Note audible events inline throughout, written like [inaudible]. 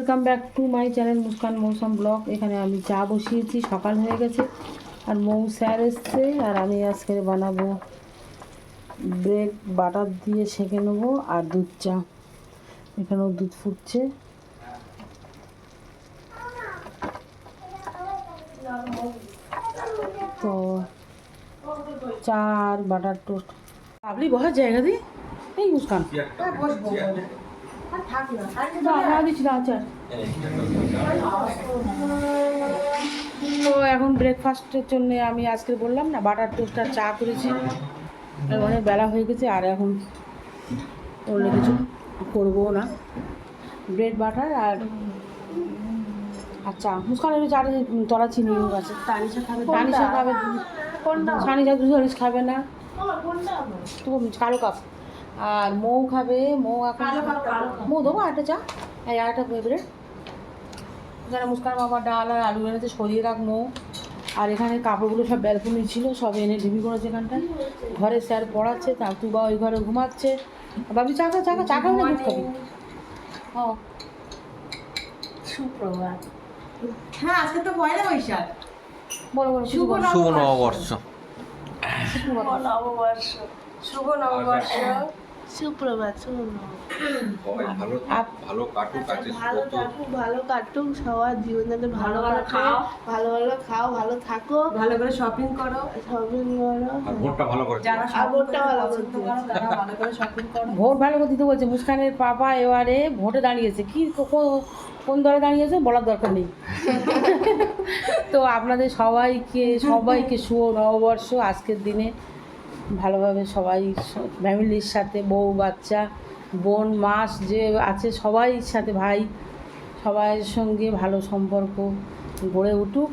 Welcome back to my channel Muskan Mousum vlog এখানে আমি চা বসিয়েছি, সকাল হয়ে গেছে। আর মৌ স্যার এসছে, আর আমি আজকে বানাবো ব্রেড, বাটার দিয়ে সেঁকে নেব, আর দুধ চা। এখানেও দুধ ফুটছে। তো চা আর বাটার টোস্ট। আপনি বসার জায়গা দিই এই মুস্কান। আচ্ছা তো এখন ব্রেকফাস্টের জন্য আমি আজকে বললাম না বাটার টোস্ট আর চা করেছি। অনেক বেলা হয়ে গেছে আর এখন অন্য কিছু করব না। ব্রেড বাটার আর চা মুস্কান একটু চাটা তলা চিনি আছে। তানিশা খাবে তানিশা খাবে সানিশা দুধ হরিশ খাবে না। তো কালো কাপ আর মৌ খাবে মৌ এখন মৌ দেবো একটা চা। আর একটা ব্রেড এখানে মুস্কান বাবা ডাল আর আলু এনেছে সরিয়ে রাখ মৌ। আর এখানে কাপড়গুলো সব ব্যালকনি ছিল সব এনে ঢিবি করেছে এখানটায়। ঘরে স্যার পড়াচ্ছে তা তুবা ওই ঘরে ঘুমাচ্ছে। বাবি চা খা চা খা চা খাবি না দুধ খাবি। ও সুপ্রভাত। হ্যাঁ আজকে তো পয়লা বৈশাখ। বলো শুভ নববর্ষ। শুভ নববর্ষ। শুভ নববর্ষ। সুপ্রভাত ভালো ভালো কাটুক ভালো থাকুক ভালো কাটুক সবার জীবন ভালো ভালো খাও। ভালো ভালো খাও ভালো থাকো। ভালো করে শপিং করো। শপিং করো। ভোটটা ভালো করে যারা ভালো করো তারা ভালো করে শপিং করো। ভোট ভালো করে দিতে বলছে মুস্কানের পাপা এবারে ভোটে দাঁড়িয়েছে। কি কো- কোন দলে দাঁড়িয়েছে? বলার দরকার নেই। [laughs] তো আপনাদের সবাইকে সবাইকে শুভ নববর্ষ আজকের দিনে। ভালোভাবে সবাই ফ্যামিলির সাথে বউ বাচ্চা বোন মাস যে আছে সবাই সাথে ভাই সবাইয়ের সঙ্গে ভালো সম্পর্ক গড়ে উঠুক।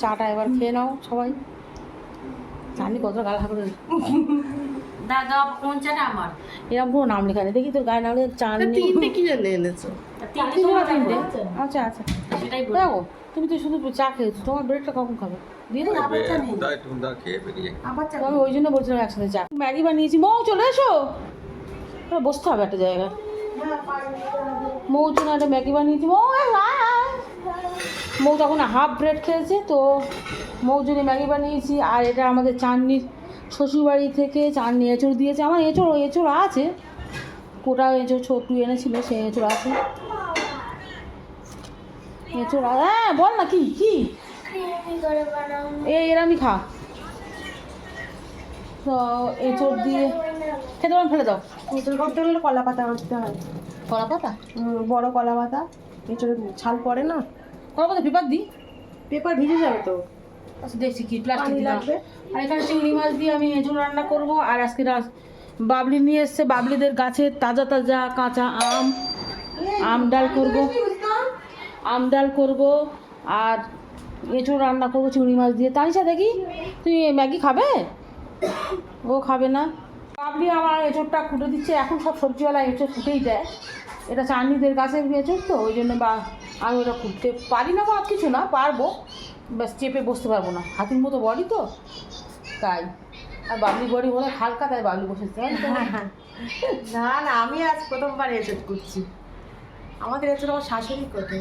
চাটা এবার খেয়ে নাও সবাই। জানি কত গাল হাঁকড়ে দাদা কোন চাটা আমার? এরকম কোনো নাম লেখা নেই। দেখি তোর গায়ে নাম লেখা চান নেই তিনটে কি জন্য এনেছো? তিনটে আচ্ছা আচ্ছা। দেখো তুমি তো শুধু চা খেয়েছো তোমার ব্রেডটা কখন খাবে? আমি ওই জন্য বলছিলাম একসাথে চা। ম্যাগি বানিয়েছি। মৌ চলে এসো! বসতে হবে একটা জায়গায়। মৌ জন্য একটা ম্যাগি বানিয়েছি। মৌ। মৌ তখন হাফ ব্রেড খেয়েছে তো মৌ জন্য ম্যাগি বানিয়েছি। আর এটা আমাদের চাটনির শ্বশুরবাড়ি থেকে চাটনি এঁচড় দিয়েছে। আমার এঁচড় এঁচড় আছে। কোটা এঁচড় ছোট্টু এনেছিল সেই এঁচড় আছে। এঁচড় হ্যাঁ বল না কি কি? এই এরামি খা। তো এঁচড় দিয়ে খেতে পারেন ফেলে দাও। এঁচড় করতে গেলে কলা পাতা করতে হয়। কলা পাতা? বড় কলা পাতা। এঁচড়ে ছাল পড়ে না? কলা পাতা পেপার দিই? পেপার ভিজে যাবে তো? আচ্ছা দেখছি কি প্লাস্টিক লাগবে। আর এখানে চিংড়ি মাছ দিয়ে আমি এঁচড় রান্না করব। আর আজকে বাবলি নিয়ে এসছে। বাবলিদের গাছের তাজা তাজা কাঁচা আম। আম ডাল করব। আম ডাল করব। আর এঁচড় রান্না করব, চিংড়ি মাছ দিয়ে। তানিশা, দেখি, তুই ম্যাগি খাবে? ও খাবে না। বাবলি আমার এঁচড়টা কুটে দিচ্ছে, এখন সব সবজিওয়ালা এঁচড় কুটেই দেয়। এটা চাটনিদের গাছের এঁচড় তো, ওই জন্য বা আমি ওটা কুটতে পারি না বা কিছু না, পারব। ব্যাস, চেপে বসতে পারব না। হাতির মতো বডি তো, তাই। আর বাবলি বডি বলে হালকা, তাই বাবলি বসেছে না না, আমি আজ প্রথমবার এঁচড় করছি আমাদের এঁচড় আমার শাশুড়ি করতে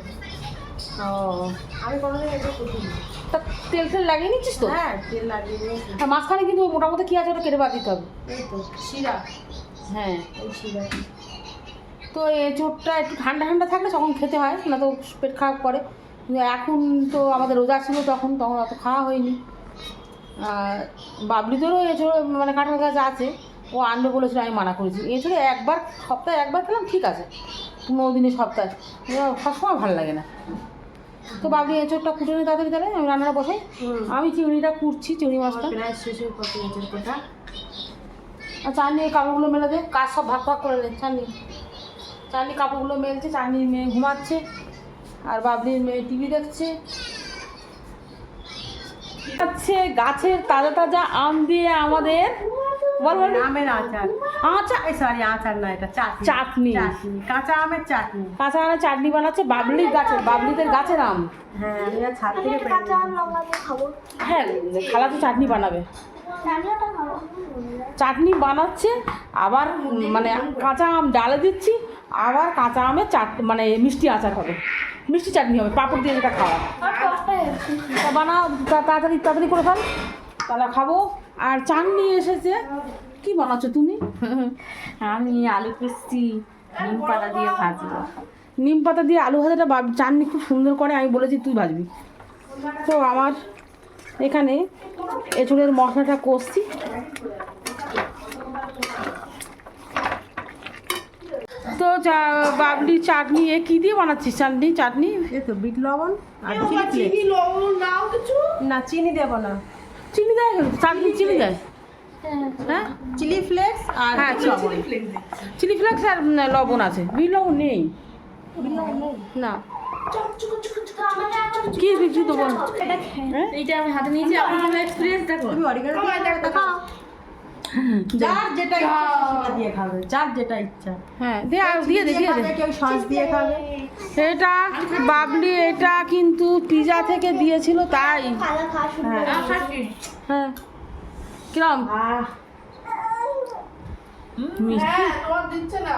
আমি কোনোদিন এঁচড় করিনি তা তেল ফেল লাগিয়ে নিচ্ছিস তো? হ্যাঁ তেল লাগিয়ে নিয়েছি। আর মাঝখানে কিন্তু মোটামুটি কী আছে ওটা কেটে বাদ দিতে হবে। এই তো শিরা। হ্যাঁ। এই শিরা। তো এঁচোড়টা একটু ঠান্ডা ঠান্ডা থাকলে তখন খেতে হয় না তো পেট খারাপ করে। এখন তো আমাদের রোজা ছিল তখন তখন অত খাওয়া হয়নি। আর বাবলিদেরও এঁচোড় মানে কাঁঠাল গাছ আছে। ও আনবে বলেছিল আমি মানা করেছি। এছাড়া একবার সপ্তাহে একবার খেলাম ঠিক আছে। পনেরো দিনে সপ্তাহে। সবসময় ভালো লাগে না। তো বাবলি এঁচোড়টা কুটে নিয়ে তাড়াতাড়ি তাহলে। আমি রান্নাটা বসাই। আমি চিংড়িটা কুটছি চিংড়ি মাছটা। প্রায় আর চাননি এই কাপড়গুলো মেলে দে। কাজ সব ভাগ ভাগ করে দে চাননি চাননি কাপড়গুলো মেলছে চাননির মেয়ে ঘুমাচ্ছে আর বাবলির মেয়ে টিভি দেখছে। গাছের তাজা তাজা আম দিয়ে আমাদের বল বল। আমের আচার। আচ্ছা সরি আচার না এটা চাটনি। কাঁচা আমের চাটনি। কাঁচা আমের চাটনি বানাচ্ছে বাবলির গাছের বাবলিদের গাছের আম। হ্যাঁ আমি আর ছাদ থেকে এসেছি। হ্যাঁ খালা তো চাটনি বানাবে। চাটনি বানাচ্ছে আবার মানে কাঁচা আম ডালে দিচ্ছি আবার কাঁচা আমের চাট মানে মিষ্টি আচার হবে। মিষ্টি চাটনি হবে পাঁপড় দিয়ে যেটা খাওয়া। তা বানাও তাড়াতাড়ি তাড়াতাড়ি করে ফেল। তাহলে খাব। আর চাটনি এসেছে। কি বানাচ্ছো তুমি? আমি আলু কুচি নিম পাতা দিয়ে ভাজবো। নিম পাতা দিয়ে আলু ভাজাটা চাটনি খুব সুন্দর করে আমি বলেছি তুই ভাজবি। তো আমার এখানে এঁচুড়ের মশলাটা কষছি। তো চা- বাবলি চাটনি এ কী দিয়ে বানাচ্ছিস চাটনি? চাটনি? এই তো বিট লবণ আর চিনি চিনি লবণ নাও কিছু। না চিনি দেবো না। চিনি দেয়? চাটনি চিনি দেয়? হ্যাঁ? চিলি ফ্লেক্স আর হ্যাঁ, চিলি ফ্লেক্স আর লবণ আছে। বিল লবণ নেই? না। কি বিক্রি দেবো এটা এইটা আমি হাতে নিয়েছি আপনার এক্সপিরিয়েন্স দেখো তুমি অরিগানো দিয়ে দেখো [laughs] যার যেটা ইচ্ছা সেটা দিয়ে খাবে। যার যেটা ইচ্ছা। হ্যাঁ দিয়ে দিয়ে দে দিয়ে কেউ সস দিয়ে খাবে। এটা বাবলি এটা কিন্তু পিজা থেকে দিয়েছিল তাই। হ্যাঁ। কিরম? মিষ্টি? তোমার দিচ্ছে না।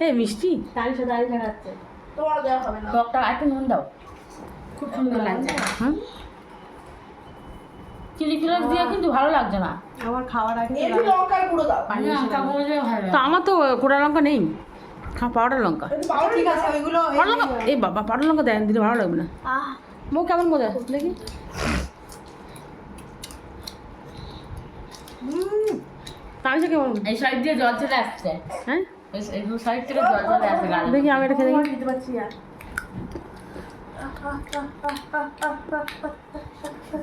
এ মিষ্টি? দাঁড়িয়ে দাঁড়িয়ে তোমার দেওয়া হবে না। টকটা একটু নুন দাও। খুব সুন্দর লাগছে। হুম? চিলি ফ্লেক্স দিয়ে কিন্তু ভালো লাগছে না আমার খাওয়ার আগে হ্যাঁ। একটু লঙ্কার গুঁড়ো দাও পানি এসে তা আমার তো কোটা লঙ্কা নেই হ্যাঁ পাউডার লঙ্কা ঠিক আছে ওইগুলো পাউডার লঙ্কা এই বাবা পাউডার লঙ্কা দেন দিলে ভালো লাগবে না মো কেমন মজা দেখি তাহলে কেমন এই সাইড দিয়ে জল চলে আসছে হ্যাঁ এই- এই সাইড থেকে জল চলে আসছে দেখি আমি এটা খেয়ে দেখি দিতে পারছি আর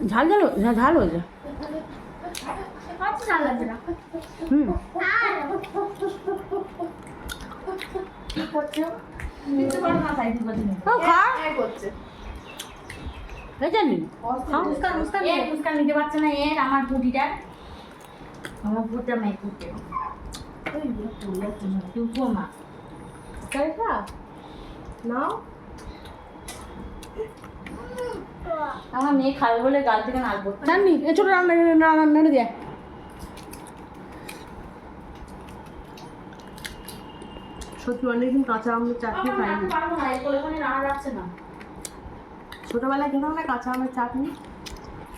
ঝাল ঝাল হ্যাঁ ঝাল হয়েছে। হুম। হ্যাঁ নিতে পারছে না? এর আমার পুটিটা আমার মেয়ে মা নাও। আমার মেয়ে খাবে বলে গাল থেকে নাল পড়ছে জানি এ ছোট রান্না রান্না রান্না দিয়ে সত্যি অনেকদিন কাঁচা আমের চাটনি খাইনি। পারব না এই কোলে কোলে রান্না যাচ্ছে না। ছোটবেলায় খেতাম না কাঁচা আমের চাটনি?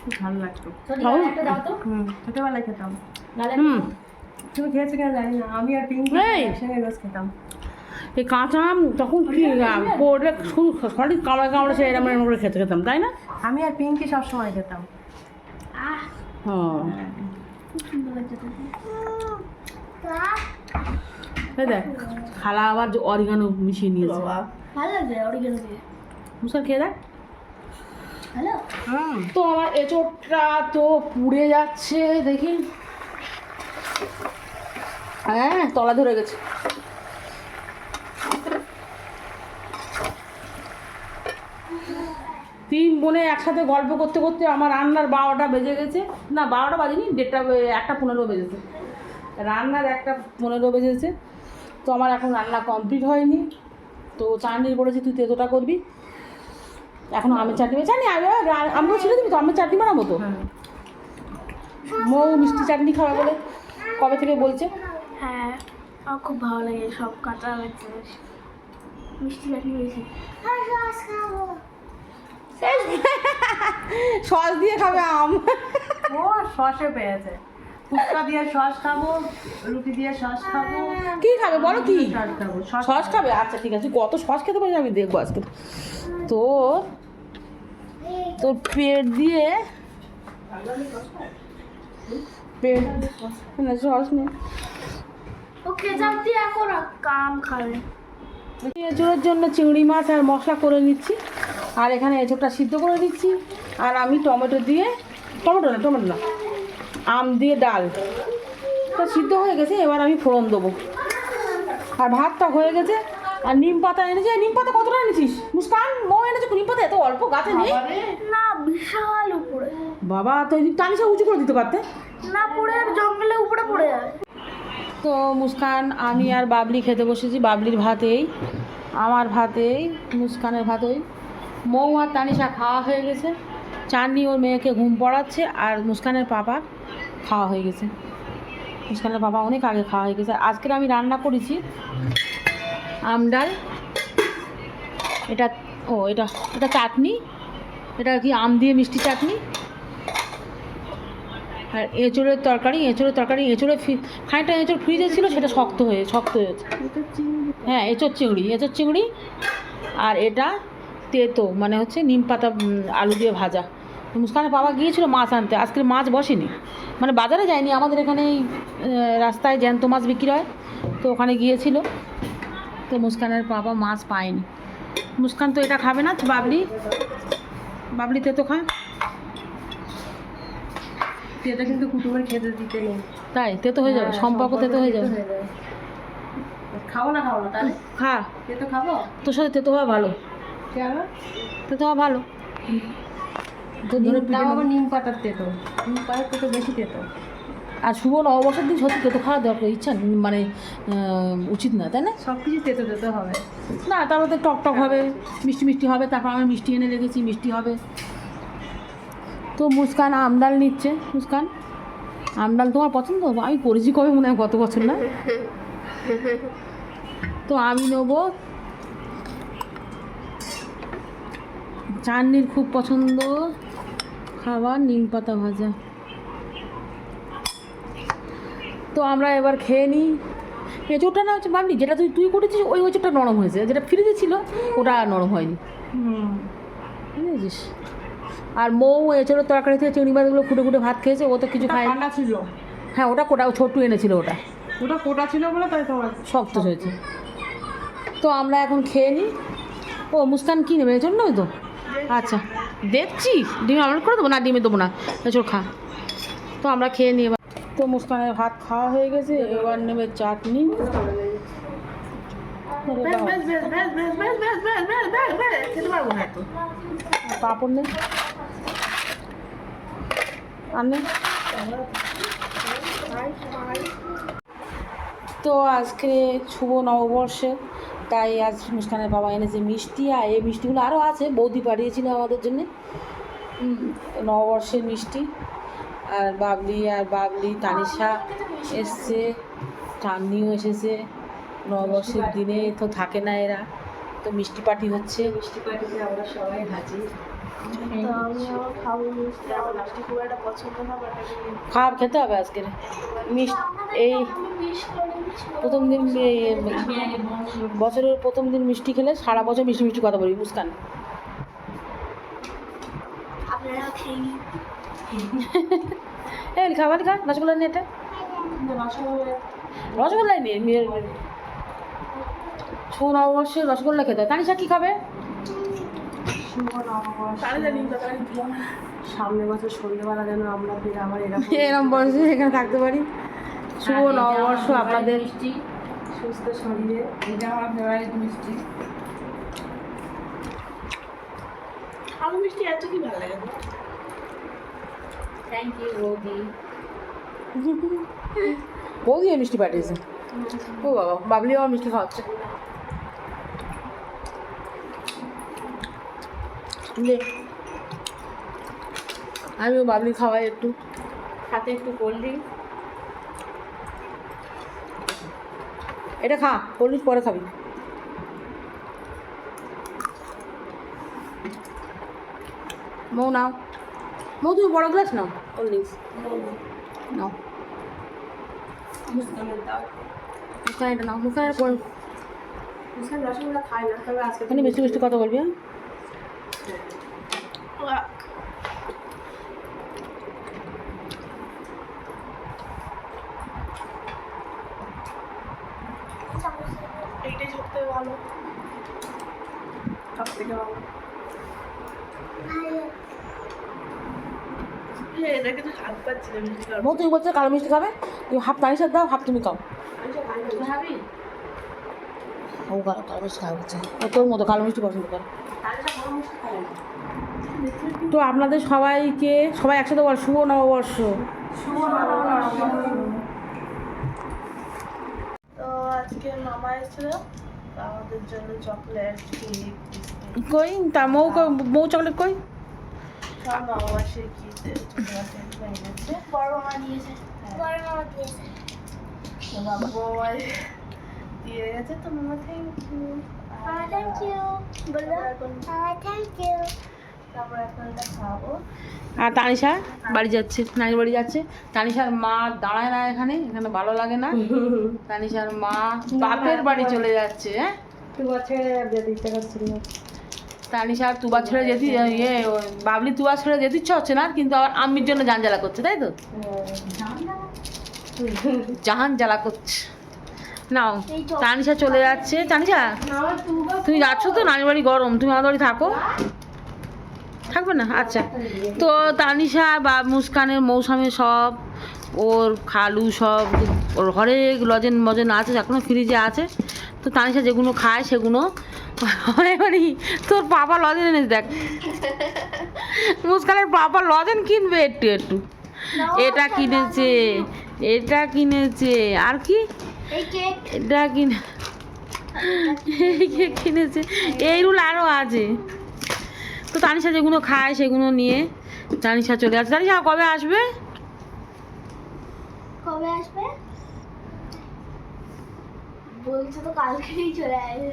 খুব ভালো লাগতো। ছোট খাও। একটা দাও তো। হুম ছোটবেলায় খেতাম। তুমি খেয়েছো কিনা জানি না আমি আর পিঙ্কি একসঙ্গে রোজ খেতাম। এই কাঁচা আম তখন কি আম, পড়লে শুধু সঠিক কামড়ে কামড়ে সে এরম এরম করে খেতে খেতাম তাই না? আমি আর পিঙ্কি সবসময় খেতাম। হ্যাঁ এই দেখ খালা আবার অরিগানো মিশিয়ে নিয়েছে। মুসার খেয়ে দেখ। তো আমার এঁচোড়টা তো পুড়ে যাচ্ছে দেখি। হ্যাঁ তলা ধরে গেছে। তিন বোনে একসাথে গল্প করতে করতে আমার রান্নার বারোটা বেজে গেছে। না বারোটা বাজেনি দেড়টা একটা পনেরো বেজেছে। রান্নার একটা পনেরো বেজেছে। তো আমার এখন রান্না কমপ্লিট হয়নি। তো চাটনির বলেছি তুই তেতোটা করবি। এখন আমের চাটনি জানি আমি আমিও ছেড়ে দিবি তো? আমের চাটনি বানাবো তো? হ্যাঁ। মৌ মিষ্টি চাটনি খাবে বলে কবে থেকে বলছে? হ্যাঁ আমার খুব ভালো লাগে সব কাঁচা মিষ্টি চাটনি বেশি সস দিয়ে খাবে আম। ও সসে পেয়েছে। ফুচকা দিয়ে সস খাব রুটি দিয়ে সস খাব। কি খাবে বলো কি? সস খাব সস সস খাবে। আচ্ছা ঠিক আছে। কত সস খেতে পারি আমি দেখব আজকে। তো পেট দিয়ে পেট না সস নেই ওকে দিয়ে এখন কাম খাবে জন্য চিংড়ি মাছ আর মশলা করে নিচ্ছি। আর এখানে এঁচোড়টা সিদ্ধ করে দিচ্ছি আর আমি টমেটো দিয়ে টমেটো না টমেটো না আম দিয়ে ডাল। তা সিদ্ধ হয়ে গেছে এবার আমি ফোড়ন দেবো। আর ভাতটা হয়ে গেছে আর নিম পাতা এনেছি। নিম পাতা কতটা এনেছিস? মুস্কান মো এনেছে নিম পাতা এত অল্প গাছে নেই? না বিশাল উপরে। বাবা তো টানিসা উঁচু করে দিতে পারতে? না পড়ে জঙ্গলে উপরে পড়ে যাবে তো মুস্কান আমি আর বাবলি খেতে বসেছি বাবলির ভাতেই আমার ভাতেই মুস্কানের ভাতেই। মৌ আর তানিশা খাওয়া হয়ে গেছে। চাননি ওর মেয়েকে ঘুম পড়াচ্ছে আর মুস্কানের পাপা খাওয়া হয়ে গেছে। মুস্কানের বাবা অনেক আগে খাওয়া হয়ে গেছে। আজকের আমি রান্না করেছি আম ডাল এটা ও এটা এটা চাটনি এটা কি আম দিয়ে মিষ্টি চাটনি? আর এঁচড়ের তরকারি এঁচড়ের তরকারি এঁচড়ে খানিকটা এঁচড় ফ্রিজে ছিল সেটা শক্ত হয়ে শক্ত হয়েছে। হ্যাঁ এঁচড় চিংড়ি এঁচড় চিংড়ি আর এটা তেতো মানে হচ্ছে নিম পাতা আলু দিয়ে ভাজা। মুস্কানের বাবা গিয়েছিল মাছ আনতে আজকে মাছ বসেনি। মানে বাজারে যায়নি আমাদের এখানে রাস্তায় জ্যান্ত মাছ বিক্রি হয় তো ওখানে গিয়েছিল। তো মুস্কানের বাবা মাছ পায়নি। মুস্কান তো এটা খাবে না বাবলি। বাবলি তেতো খা। এটা কিন্তু কুটুমের খেতে দিতে নেই। তাই তেতো হয়ে যাবে সম্পর্ক তেতো হয়ে যাবে। খাব না খাও না তাহলে? খা। তেতো খাব? তোর সাথে তেতো হওয়া ভালো। কেন ভালো। তো ধরে পিটে তাও আবার নিম পাতার তেতো। নিম পাতার তেতো বেশি তেতো। আর শুভ নববর্ষের দিন সত্যি তেতো খাওয়া দরকার ইচ্ছা মানে উচিত না তাই না? সব কিছু তেতো তেতো হবে। না তারপর তো টক টক হবে মিষ্টি মিষ্টি হবে তারপর আমি মিষ্টি এনে রেখেছি মিষ্টি হবে। তো মুস্কান আমডাল নিচ্ছে মুস্কান। আমডাল তোমার পছন্দ? আমি করেছি কবে মনে হয় গত বছর না? তো আমি নেব চাটনির খুব পছন্দ। খাবার নিম পাতা ভাজা। তো আমরা এবার খেয়ে নিই। এঁচোড়টা না হচ্ছে ভাবলি যেটা তুই তুই করেছিস ওই এঁচোড়টা নরম হয়েছে। যেটা ফ্রিজে ছিল ওটা আর নরম হয়নি। বুঝেছিস? আর মৌ এঁচোড়ের তরকারি থেকে চিংড়ি মাছগুলো ফুটে ফুটে ভাত খেয়েছে ও তো কিছু খায় ঠান্ডা ছিল। হ্যাঁ ওটা কোটা ছোট্টু এনেছিল ওটা। ওটা কোটা ছিল বলে তাই তোমার শক্ত হয়েছে। তো আমরা এখন খেয়ে নিই। ও মুস্কান কী নেবে এঁচড় নেবে তো। আচ্ছা দেখছি ডিম আমলেট করে দেবো না ডিমে দেবো না চোর খা তো আমরা খেয়ে নিই এবার তো মুস্তানের ভাত খাওয়া হয়ে গেছে এবার নেবে চাটনি পাপড় নেই তো আজকে শুভ নববর্ষে তাই আজ মুস্কানের বাবা এনেছে মিষ্টি আর এই মিষ্টিগুলো আরও আছে বৌদি পাঠিয়েছিল আমাদের জন্য। নববর্ষের মিষ্টি। আর বাবলি আর বাবলি তানিশা এসছে টান্নিও এসেছে। নববর্ষের দিনে তো থাকে না এরা তো মিষ্টি পার্টি হচ্ছে। মিষ্টি পাটিতে আমরা সবাই হাজির। তো আমি আমার খাব মিষ্টি আমার মিষ্টি খুব একটা পছন্দ না বাট আমি খাবার খেতে হবে আজকে। মিষ্টি এই প্রথম দিন বছরের প্রথম দিন মিষ্টি খেলে সারা বছর মিষ্টি মিষ্টি কথা বলি মুস্কান। [laughs] এই খাবার খা রসগোল্লা নিয়ে এটা। রসগোল্লাই নিয়ে নিয়ে ছৌ নববর্ষে রসগোল্লা খেতে হয়। তানিশা কী খাবে? সামনে বছর সন্ধ্যেবেলা যেন আমরা ফিরে আবার এরকম। এরম বয়সে এখানে থাকতে পারি। শুভ নববর্ষ আপনাদের। মিষ্টি সুস্থ শরীরে। এটা আমার ফেভারিট মিষ্টি। আলু মিষ্টি এত কি ভালো লাগে থ্যাংক ইউ বৌদি বৌদি মিষ্টি পাঠিয়েছে। ও বাবা বাবলি আমার মিষ্টি খাওয়াচ্ছে। দে। আমিও বাবলি খাওয়াই একটু। সাথে একটু কোল্ড ড্রিঙ্ক এটা খা কোল্ড পরে খাবি। মৌ নাও। মৌ তুমি বড় গ্লাস নাও কোল্ড ড্রিঙ্কস নাও। মুখখানে এটা নাও মুখখানে এটা পরে। মুসকান রসগোল্লা খায় না তবে আজকে বেশি বেশি কথা বলবি হ্যাঁ? ভালো। তুমি বলছো কালো মিষ্টি খাবে? তুমি হাফ তানির সাথে দাও হাফ তুমি খাও। আচ্ছা, ও কালো মিষ্টি খাওয়া ও তোর মতো কালো মিষ্টি পছন্দ করে। তো আপনাদের সবাইকে সবাই একসাথে বল শুভ নববর্ষ। শুভ নববর্ষ। তো আজকে মামা এসেছিল। আমাদের জন্য চকলেট কেক কই তা মৌ কই- মৌ চকলেট কই? সব বাচ্চা এনেছে। বড় মামা দিয়েছে। হ্যাঁ। বড় দিয়েছে। বাবা দিয়ে গেছে তো মামা থ্যাংক ইউ থ্যাংক ইউ বলো। থ্যাংক ইউ আর তানিশা বাড়ি যাচ্ছে নানির বাড়ি যাচ্ছে। তানিশার মা দাঁড়ায় না এখানে এখানে ভালো লাগে না। [laughs] তানিশার মা বাপের বাড়ি চলে যাচ্ছে হ্যাঁ? তানিশা তুবা ছেড়ে যেতে ইয়ে বাবলি তুবা ছেড়ে যেতে ইচ্ছা হচ্ছে না কিন্তু আবার আম্মির জন্য জান জ্বালা করছে তাই তো? জাহান জ্বালা করছে। নাও তানিশা চলে যাচ্ছে। তানিশা তুমি যাচ্ছ তো? নানির বাড়ি গরম তুমি আমাদের বাড়ি থাকো। থাকবে না? আচ্ছা। তো তানিশা বা মুস্কানের মৌসামে সব ওর খালু সব ওর হরেক লজেন মজেন আছে এখনও ফ্রিজে আছে। তো তানিশা যেগুলো খায় সেগুলো এবারে তোর পাপা লজেন এনেছে দেখ। মুস্কানের পাপা লজেন কিনবে একটু একটু। এটা কিনেছে এটা কিনেছে। আর কি? এটা কিনে কিনেছে। এই এইগুলো আরও আছে। তো তানিশা যেগুলো খায় সেগুলো নিয়ে তানিশা চলে আসে। তানিশা কবে আসবে? কবে আসবে? বলছে তো কালকেই চলে আসবে।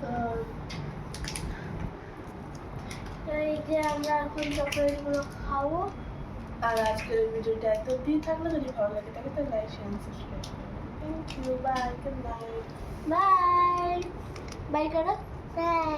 তো তো এই যে আমরা এখন চকলেটগুলো খাব। আর আজকের ভিডিওটা এত দিয়ে থাকলে। যদি ভালো লাগে তাহলে তো like share subscribe thank you bye good night bye bye করো বাই